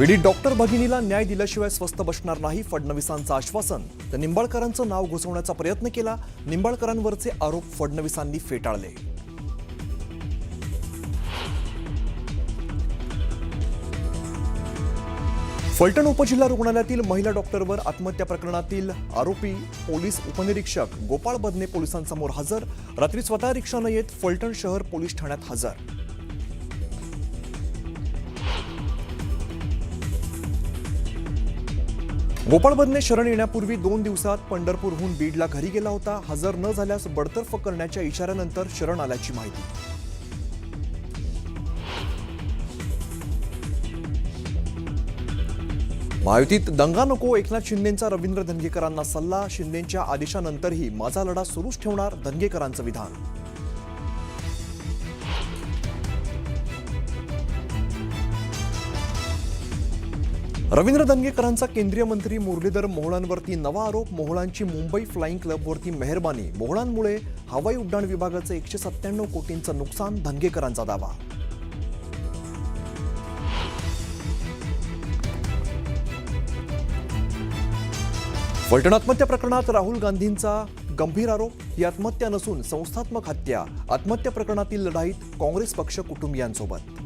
बीडीत doctor भगिनीला न्याय दिल्याशिवाय स्वस्त बसणार नाही फडणवीसांचं आश्वासन. तर निंबाळकरांचं नाव घुसवण्याचा प्रयत्न केला निंबाळकरांवरचे आरोप फडणवीसांनी फेटाळले. फलटण उपजिल्हा रुग्णालयातील महिला डॉक्टरवर आत्महत्या प्रकरणातील आरोपी पोलीस उपनिरीक्षक गोपाळ बदने पोलिसांसमोर हजर. रात्री स्वतः रिक्षानं येत फलटण शहर पोलीस ठाण्यात हजर. गोपाळ बदने शरण येण्यापूर्वी दोन दिवसात पंढरपूरहून बीडला घरी गेला होता. हजर न झाल्यास बडतर्फ करण्याच्या इशाऱ्यानंतर शरण आल्याची माहिती. महायुतीत दंगा नको एकनाथ शिंदेंचा रवींद्र धनगेकरांना सल्ला शिंदेंच्या आदेशानंतरही माझा लढा सुरूच ठेवणार धनगेकरांचं विधान. रवींद्र दंगेकरांचा केंद्रीय मंत्री मुरलीधर मोहळांवरती नवा आरोप मोहळांची मुंबई फ्लाईंग क्लबवरती मेहरबानी मोहळांमुळे हवाई उड्डाण विभागाचं एकशे सत्त्याण्णव कोटींचं नुकसान धंगेकरांचा दावा. फलटण आत्महत्या प्रकरणात राहुल गांधींचा गंभीर आरोप ही आत्महत्या नसून संस्थात्मक हत्या आत्महत्या प्रकरणातील लढाईत काँग्रेस पक्ष कुटुंबियांसोबत.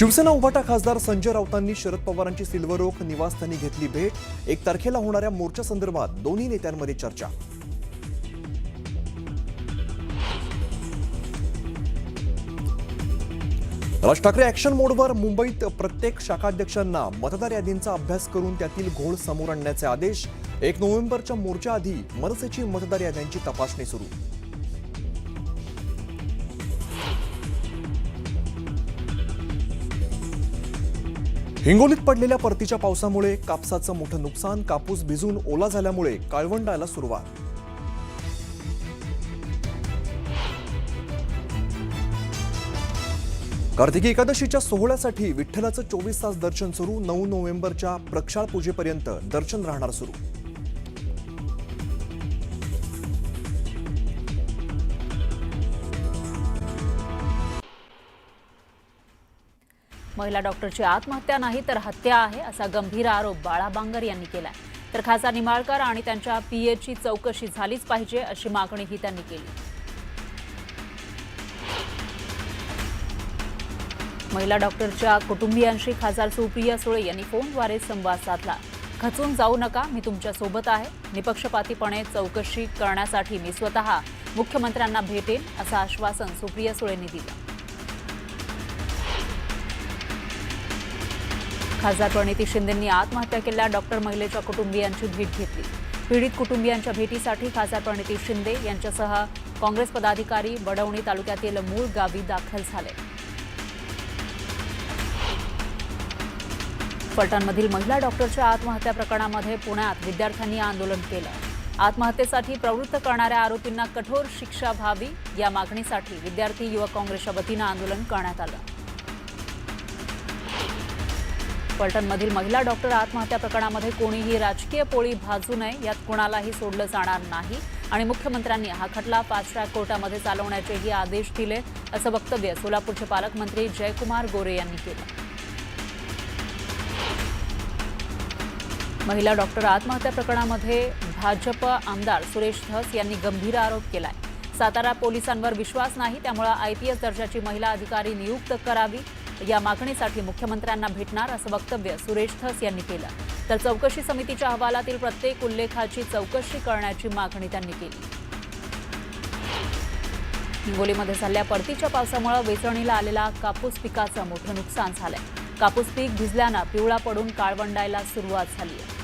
शिवसेना उभाटा खासदार संजय राऊतांनी शरद पवारांची सिल्वर ओक निवासस्थानी घेतली भेट. एक तारखेला होणाऱ्या मोर्चासंदर्भात दोन्ही नेत्यांमध्ये चर्चा. राज ठाकरे ऍक्शन मोडवर मुंबईत प्रत्येक शाखाध्यक्षांना मतदार यादींचा अभ्यास करून त्यातील घोळ समोर आणण्याचे आदेश. एक नोव्हेंबरच्या मोर्चाआधी मनसेची मतदार याद्यांची तपासणी सुरू. हिंगोलीत पडलेल्या परतीच्या पावसामुळे कापसाचं मोठं नुकसान कापूस भिजून ओला झाल्यामुळे काळवंडायला सुरुवात. कार्तिकी एकादशीच्या सोहळ्यासाठी विठ्ठलाचं चोवीस तास दर्शन सुरू नऊ नोव्हेंबरच्या प्रक्षाळ पूजेपर्यंत दर्शन राहणार सुरू. महिला डॉक्टरची आत्महत्या नाही तर हत्या आहे असा गंभीर आरोप बाळा बांगर यांनी केलाय. तर खासदार निमाळकर आणि त्यांच्या पीएची चौकशी झालीच पाहिजे अशी मागणीही त्यांनी केली. महिला डॉक्टरच्या कुटुंबियांशी खासदार सुप्रिया सुळे यांनी फोनद्वारे संवाद साधला. खचून जाऊ नका मी तुमच्यासोबत आहे. निपक्षपातीपणे चौकशी करण्यासाठी मी स्वतः मुख्यमंत्र्यांना भेटेन असं आश्वासन सुप्रिया सुळेंनी दिलं. खासदार प्रणिती शिंदेंनी आत्महत्या केल्या डॉक्टर महिलेच्या कुटुंबियांची भेट घेतली. पीडित कुटुंबियांच्या भेटीसाठी खासदार प्रणिती शिंदे यांच्यासह काँग्रेस पदाधिकारी बडवणी तालुक्यातील मूळ गावी दाखल झाले. फलटणमधील महिला डॉक्टरच्या आत्महत्या प्रकरणामध्ये पुण्यात विद्यार्थ्यांनी आंदोलन केलं. आत्महत्येसाठी प्रवृत्त करणाऱ्या आरोपींना कठोर शिक्षा व्हावी या मागणीसाठी विद्यार्थी युवक काँग्रेसच्या वतीनं आंदोलन करण्यात आलं. पलटणमधील महिला डॉक्टर आत्महत्या प्रकरणामध्ये कोणीही राजकीय पोळी भाजू नये यात कुणालाही सोडलं जाणार नाही. आणि मुख्यमंत्र्यांनी हा खटला फास्ट ट्रॅक कोर्टामध्ये चालवण्याचेही आदेश दिले असं वक्तव्य सोलापूरचे पालकमंत्री जयकुमार गोरे यांनी केलं. महिला डॉक्टर आत्महत्या प्रकरणामध्ये भाजप आमदार सुरेश धस यांनी गंभीर आरोप केलाय. सातारा पोलिसांवर विश्वास नाही त्यामुळे आयपीएस दर्जाची महिला अधिकारी नियुक्त करावी. या मागणीसाठी मुख्यमंत्र्यांना भेटणार असं वक्तव्य सुरेश धस यांनी केलं. तर चौकशी समितीच्या अहवालातील प्रत्येक उल्लेखाची चौकशी करण्याची मागणी त्यांनी केली. हिंगोलीमध्ये झालेल्या परतीच्या पावसामुळे वेचणीला आलेला कापूस पिकाचं मोठं नुकसान झालंय. कापूस पीक भिजल्यानं पिवळा पडून काळवंडायला सुरुवात झाली आहे.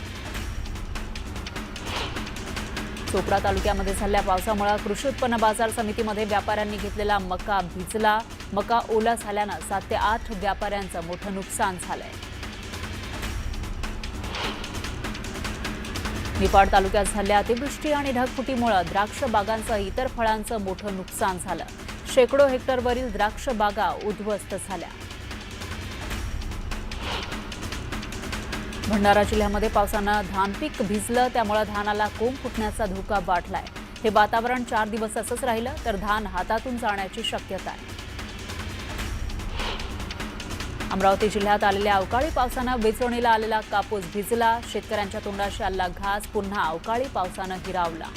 चोपडा तालुक्यामध्ये झालेल्या पावसामुळे कृषी उत्पन्न बाजार समितीमध्ये व्यापाऱ्यांनी घेतलेला मका भिजला. मका ओला झाल्यानं सात ते आठ व्यापाऱ्यांचं मोठं नुकसान झालंय. निफाड तालुक्यात झालेल्या अतिवृष्टी आणि ढगफुटीमुळे द्राक्ष बागांसह इतर फळांचं मोठं नुकसान झालं. शेकडो हेक्टरवरील द्राक्ष बागा उद्ध्वस्त झाल्या. भंडारा जिल्ह्यामध्ये पावसानं धान पीक भिजलं त्यामुळे धानाला कोंब फुटण्याचा धोका वाढलाय. हे वातावरण चार दिवस असंच राहिलं तर धान हातातून जाण्याची शक्यता आहे. अमरावती जिल्ह्यात आलेल्या अवकाळी पावसानं वेचवणीला आलेला कापूस भिजला. शेतकऱ्यांच्या तोंडाशी आलेला घास. पुन्हा अवकाळी पावसानं हिरावला.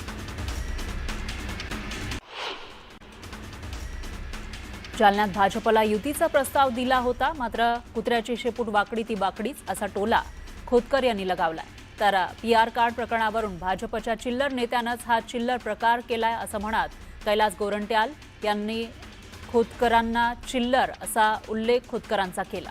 जालन्यात भाजपला युतीचा प्रस्ताव दिला होता. मात्र कुत्र्याची शेपूट वाकडी ती वाकडीच असा टोला खोतकर यांनी लगावलाय. तर पी आर कार्ड प्रकरणावरून भाजपच्या चिल्लर नेत्यानंच हा चिल्लर प्रकार केलाय असं म्हणत कैलास गोरंट्याल यांनी खोतकरांना चिल्लर असा उल्लेख खोतकरांचा केला.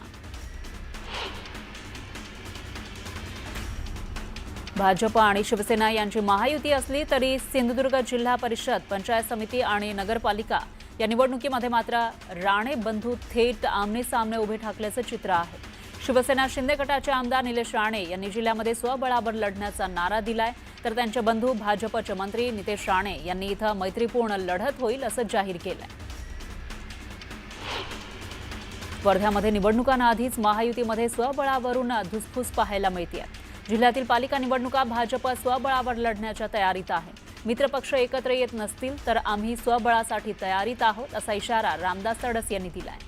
भाजप आणि शिवसेना यांची महायुती असली तरी सिंधुदुर्ग जिल्हा परिषद पंचायत समिती आणि नगरपालिका या निवडणुकीमध्ये मात्र राणे बंधू थेट आमने सामने उभे ठाकल्याचं चित्र आहे. शिवसेना शिंदे गटाचे आमदार निलेश राणे यांनी जिल्ह्यामध्ये स्वबळावर लढण्याचा नारा दिलाय. तर त्यांचे बंधू भाजपचे मंत्री नितेश राणे यांनी इथं मैत्रीपूर्ण लढत होईल असं जाहीर केलंय. वर्ध्यामध्ये निवडणुकांना आधीच महायुतीमध्ये स्वबळावरून धुसफूस पाहायला मिळते जिल्ह्यातील पालिका निवडणुका भाजप स्वबळावर लढण्याच्या तयारीत आहे. मित्रपक्ष एकत्र येत नसतील तर आम्ही स्वबळासाठी तयारीत आहोत असा इशारा रामदास तडस यांनी दिलाय.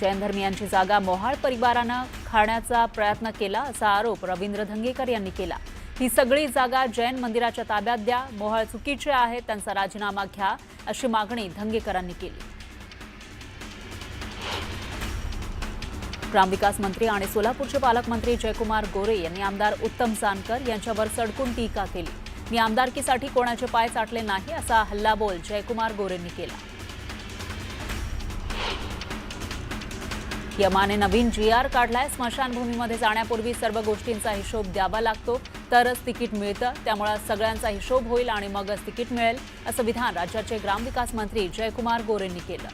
जैन धर्मियांची जागा मोहाळ परिवारानं खाण्याचा प्रयत्न केला असा आरोप रवींद्र धंगेकर यांनी केला. ही सगळी जागा जैन मंदिराच्या ताब्यात द्या मोहाळ चुकीचे आहेत त्यांचा राजीनामा घ्या अशी मागणी धंगेकरांनी केली. ग्रामविकास मंत्री आणि सोलापूरचे पालकमंत्री जयकुमार गोरे यांनी आमदार उत्तम जानकर यांच्यावर सडकून टीका केली. मी आमदारकीसाठी कोणाचे पाय चाटले नाही असा हल्लाबोल जयकुमार गोरेंनी केला. यमाने नवीन जी आर काढलाय. स्मशानभूमीमध्ये जाण्यापूर्वी सर्व गोष्टींचा हिशोब द्यावा लागतो. तरच तिकीट मिळतं. त्यामुळे सगळ्यांचा हिशोब होईल आणि मगच तिकीट मिळेल असं विधान राज्याचे ग्रामविकास मंत्री जयकुमार गोरेंनी केलं.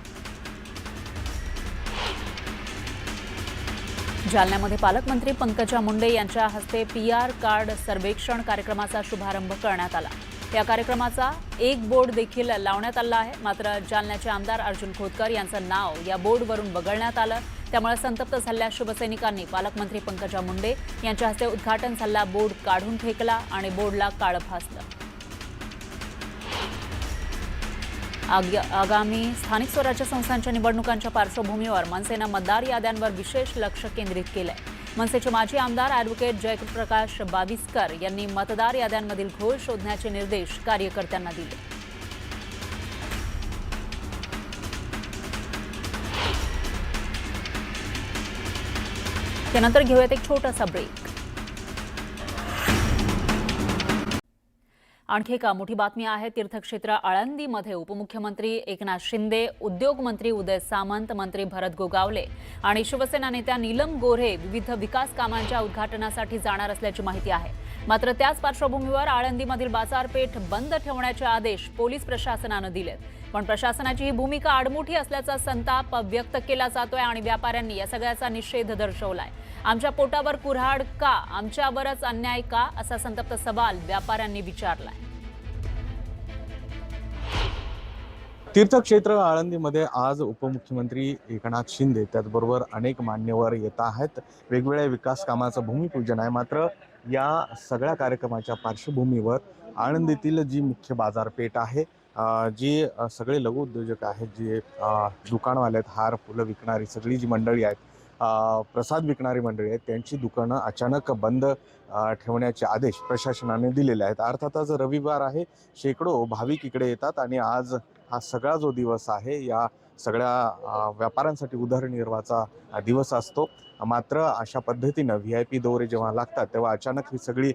जालन्यामध्ये पालकमंत्री पंकजा मुंडे यांच्या हस्ते पी आर कार्ड सर्वेक्षण कार्यक्रमाचा शुभारंभ करण्यात आला. या कार्यक्रमाचा एक बोर्ड देखील लावण्यात आला आहे. मात्र जालन्याचे आमदार अर्जुन खोतकर यांचं नाव या बोर्डवरून वगळण्यात आलं. त्यामुळे संतप्त झालेल्या शिवसैनिकांनी पालकमंत्री पंकजा मुंडे यांच्या हस्ते उद्घाटन झालेला बोर्ड काढून फेकला आणि बोर्डला काळं फासलं. आग- आगामी स्थानिक स्वराज्य संस्थांच्या निवडणुकांच्या पार्श्वभूमीवर मनसेनं मतदार याद्यांवर विशेष लक्ष केंद्रित केलं आहे मनसेचे माजी आमदार ॲडव्होकेट जयप्रकाश बाविस्कर यांनी मतदार याद्यांमधील घोळ शोधण्याचे निर्देश कार्यकर्त्यांना दिले. त्यानंतर घेऊयात एक छोटासा ब्रेक आणखी एका मोठी बातमी आहे तीर्थक्षेत्र आळंदीमध्ये उपमुख्यमंत्री एकनाथ शिंदे उद्योगमंत्री उदय सामंत मंत्री भरत गोगावले आणि शिवसेना नेत्या नीलम गोऱ्हे विविध विकास कामांच्या उद्घाटनासाठी जाणार असल्याची माहिती आहे. मात्र त्याच पार्श्वभूमीवर आळंदीमधील बाजारपेठ बंद ठेवण्याचे आदेश पोलीस प्रशासनानं दिलेत. पण प्रशासनाची ही भूमिका आडमुठी असल्याचा संताप व्यक्त केला जातोय आणि व्यापाऱ्यांनी या सगळ्याचा निषेध दर्शवलाय. आमच्या पोटावर कुऱ्हाड का? आमच्यावरच अन्याय का? असा संतप्त सवाल व्यापाऱ्यांनी विचारलाय. तीर्थक्षेत्र आळंदीमध्ये आज उपमुख्यमंत्री एकनाथ शिंदे त्याचबरोबर अनेक मान्यवर येत आहेत. वेगवेगळ्या विकास कामाचं भूमिपूजन आहे. मात्र या सगळ्या कार्यक्रमाच्या पार्श्वभूमीवर आळंदीतील जी मुख्य बाजारपेठ आहे जी सगळे लघु उद्योजक आहेत जे दुकानवाले आहेत हार फुलं विकणारी सगळी जी मंडळी आहेत प्रसाद विकणारी मंडळी आहेत त्यांची दुकानं अचानक बंद ठेवण्याचे आदेश प्रशासनाने दिलेले आहेत. अर्थातच रविवार आहे. शेकडो भाविक इकडे येतात आणि आज हा सगळा जो दिवस आहे या सगळ्या व्यापाऱ्यांसाठी उदरनिर्वाहाचा दिवस असतो. मात्र अशा पद्धतीनं व्ही आय पी दौरे जेव्हा लागतात तेव्हा अचानक ही सगळी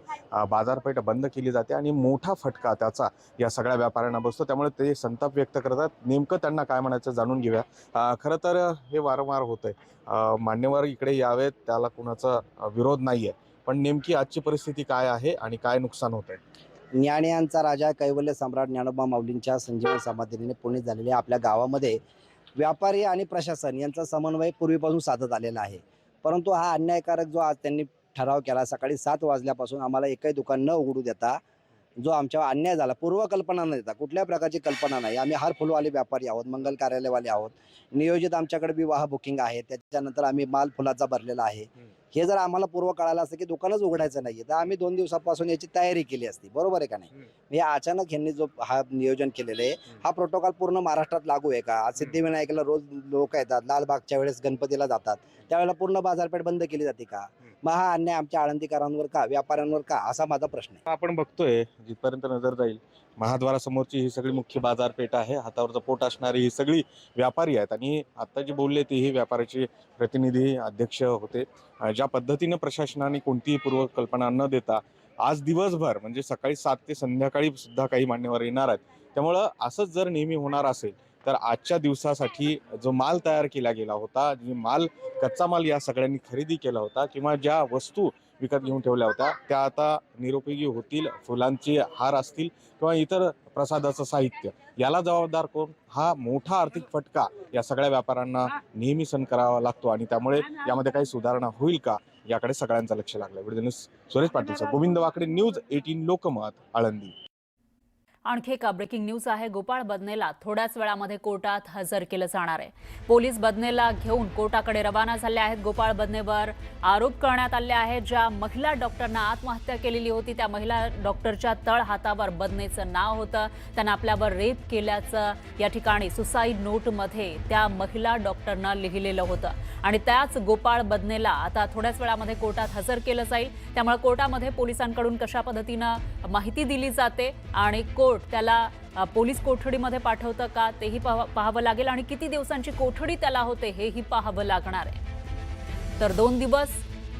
बाजारपेठ बंद केली जाते आणि मोठा फटका त्याचा या सगळ्या व्यापाऱ्यांना बसतो. त्यामुळे ते संताप व्यक्त करतात. नेमकं त्यांना काय म्हणायचं जाणून घेऊया. खरं तर हे वारंवार होतं आहे मान्यवर इकडे यावेत. त्याला कुणाचा विरोध नाही आहे पण नेमकी आजची परिस्थिती काय आहे आणि काय नुकसान होत आहे ज्ञानियांचा राजा कैवल्य सम्राट ज्ञानोबा माऊलींच्या संजीवन समाधीने पुणे झालेल्या आपल्या गावामध्ये व्यापारी आणि प्रशासन यांचा समन्वय पूर्वीपासून साधत आलेला आहे. परंतु हा अन्यायकारक जो आज त्यांनी ठराव केला सकाळी सात वाजल्यापासून आम्हाला एकही दुकान न उघडू देता जो आमच्यावर अन्याय झाला पूर्वकल्पना न देता कुठल्या प्रकारची कल्पना नाही. आम्ही हार फुलवाले व्यापारी आहोत मंगल कार्यालयवाले आहोत. नियोजित आमच्याकडे विवाह बुकिंग आहे त्याच्यानंतर आम्ही माल फुलाचा भरलेला आहे. हे जर आम्हाला पूर्व कळालं असतं की दुकानच उघडायचं नाही तर आम्ही दोन दिवसापासून याची तयारी केली असती. बरोबर आहे का नाही? हे अचानक यांनी जो हा नियोजन केलेलं आहे हा प्रोटोकॉल पूर्ण महाराष्ट्रात लागू आहे का? आज सिद्धिविनायकला रोज लोक येतात लालबागच्या वेळेस गणपतीला जातात. त्यावेळेला पूर्ण बाजारपेठ बंद केली जाते का? मग हा अन्याय आमच्या आळंदीकरांवर का व्यापाऱ्यांवर का? असा माझा प्रश्न आहे. आपण बघतोय जिथपर्यंत नजर जाईल महाद्वारासमोरची ही सगळी मुख्य बाजारपेठ आहे. हातावरचं पोट असणारी ही सगळी व्यापारी आहेत. आणि आत्ता जे बोलले ते ही व्यापाऱ्याचे प्रतिनिधी अध्यक्ष होते. ज्या पद्धतीनं प्रशासनाने कोणतीही पूर्वकल्पना न देता आज दिवसभर म्हणजे सकाळी सात ते संध्याकाळी सुद्धा काही मान्यवर येणार आहेत. त्यामुळं असंच जर नेहमी होणार असेल तर आजच्या दिवसासाठी जो माल तयार केला गेला होता जे माल कच्चा माल या सगळ्यांनी खरेदी केला होता किंवा ज्या वस्तू विकत घेऊन ठेवल्या होत्या. त्या आता निरुपयोगी होतील फुलांचे हार असतील किंवा इतर प्रसादाचं साहित्य. याला जबाबदार कोण? हा मोठा आर्थिक फटका या सगळ्या व्यापाऱ्यांना नेहमी सहन करावा लागतो आणि त्यामुळे यामध्ये काही सुधारणा होईल का? याकडे सगळ्यांचं लक्ष लागलं video news Suresh Patil sir. Govind Wakde news eighteen Lokmat Alandi. आणखी एका ब्रेकिंग न्यूज आहे. गोपाळ बदनेला थोड्याच वेळामध्ये कोर्टात हजर केलं जाणार आहे. पोलीस बदनेला घेऊन कोर्टाकडे रवाना झाले आहेत. गोपाळ बदनेवर आरोप करण्यात आले आहेत. ज्या महिला डॉक्टरनं आत्महत्या केलेली होती त्या महिला डॉक्टरच्या तळ हातावर बदनेचं नाव होतं. त्यांना आपल्यावर रेप केल्याचं या ठिकाणी सुसाईड नोटमध्ये त्या महिला डॉक्टरनं लिहिलेलं होतं. आणि त्याच गोपाळ बदनेला आता थोड्याच वेळामध्ये कोर्टात हजर केलं जाईल. त्यामुळे कोर्टामध्ये पोलिसांकडून कशा पद्धतीनं माहिती दिली जाते आणि को कोर्ट त्याला पोलीस कोठडीमध्ये पाठवतं का तेही पाहा- पाहावं लागेल. आणि किती दिवसांची कोठडी त्याला होते हेही पाहावं लागणार आहे. तर दोन दिवस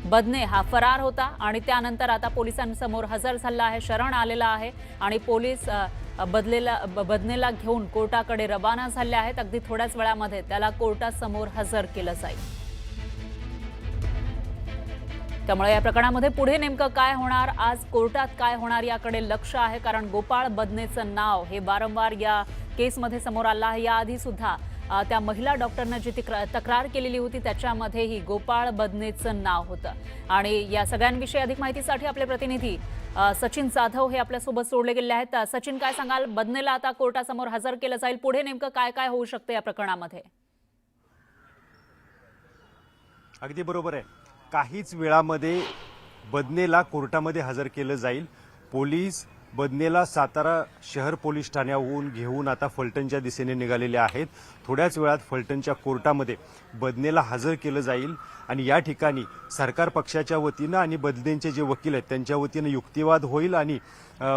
बदने हा फरार होता आणि त्यानंतर आता पोलिसांसमोर हजर झाला आहे शरण आलेला आहे. आणि पोलीस बदलेला बदनेला घेऊन कोर्टाकडे रवाना झाले आहेत. अगदी थोड्याच वेळामध्ये त्याला कोर्टासमोर हजर केलं जाईल. त्यामुळे या प्रकरणामध्ये पुढे नेमकं काय होणार? आज कोर्टात काय होणार याकडे लक्ष आहे कारण गोपाळ बदनेचं नाव हे वारंवार या केसमध्ये समोर आलं आहे. याआधी सुद्धा त्या महिला डॉक्टरनं जी ती तक्रार केलेली होती त्याच्यामध्येही गोपाळ बदनेचं नाव होतं. आणि या सगळ्यांविषयी अधिक माहितीसाठी आपले प्रतिनिधी सचिन जाधव हे आपल्यासोबत सोडले गेले आहेत. सचिन काय सांगाल? बदनेला आता कोर्टासमोर हजर केलं जाईल. पुढे नेमकं काय काय होऊ शकतं या प्रकरणामध्ये? अगदी बरोबर आहे. काहीच वेळामध्ये बदनेला कोर्टामध्ये हजर केलं जाईल. पोलीस बदनेला सातारा शहर पोलीस ठाण्याहून घेऊन आता फलटणच्या दिशेने निघालेले आहेत. थोड्याच वेळात फलटणच्या कोर्टामध्ये बदनेला हजर केलं जाईल आणि या ठिकाणी सरकार पक्षाच्या वतीनं आणि बदनेंचे जे वकील आहेत त्यांच्या वतीनं युक्तिवाद होईल आणि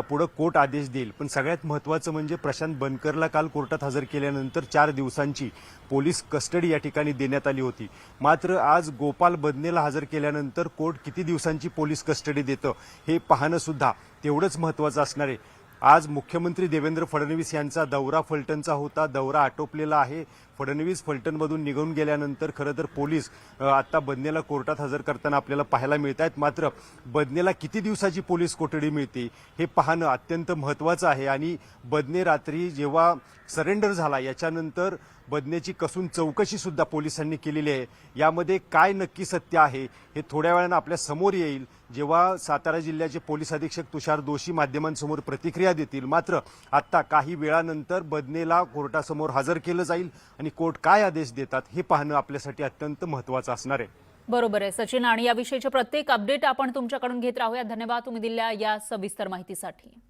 पुढं कोर्ट आदेश देईल. पण सगळ्यात महत्त्वाचं म्हणजे प्रशांत बनकरला काल कोर्टात हजर केल्यानंतर चार दिवसांची पोलीस कस्टडी या ठिकाणी देण्यात आली होती. मात्र आज गोपाल बदनेला हजर केल्यानंतर कोर्ट किती दिवसांची पोलीस कस्टडी देतं हे पाहणं सुद्धा तेवढंच महत्त्वाचं असणार. आहे आज मुख्यमंत्री देवेंद्र फडणवीस यांचा दौरा फलटणचा होता. दौरा आटोपलेला आहे. फडणवीस फलटणमधून निघून गेल्यानंतर खरं तर पोलीस आता बदनेला कोर्टात हजर करताना आपल्याला पाहायला मिळत आहेत मात्र बदनेला किती दिवसाची पोलीस कोठडी मिळते हे पाहणं अत्यंत महत्त्वाचं आहे. आणि बदने रात्री जेव्हा सरेंडर झाला याच्यानंतर बदनेची कसून चौकशी सुद्धा पोलिसांनी केलेली आहे. यामध्ये काय नक्की सत्य आहे हे थोड्या वेळानं आपल्यासमोर येईल. जेव्हा सातारा जिल्ह्याचे पोलीस अधीक्षक तुषार दोषी माध्यमांसमोर प्रतिक्रिया देतील. मात्र आत्ता काही वेळानंतर बदनेला कोर्टासमोर हजर केलं जाईल आणि कोर्ट काय आदेश देतात हे पाहणं आपल्यासाठी अत्यंत महत्त्वाचं असणार आहे. बरोबर आहे सचिन. आणि याविषयीचे प्रत्येक अपडेट आपण तुमच्याकडून घेत राहूया. धन्यवाद. तुम्ही दिल्या या सविस्तर माहितीसाठी.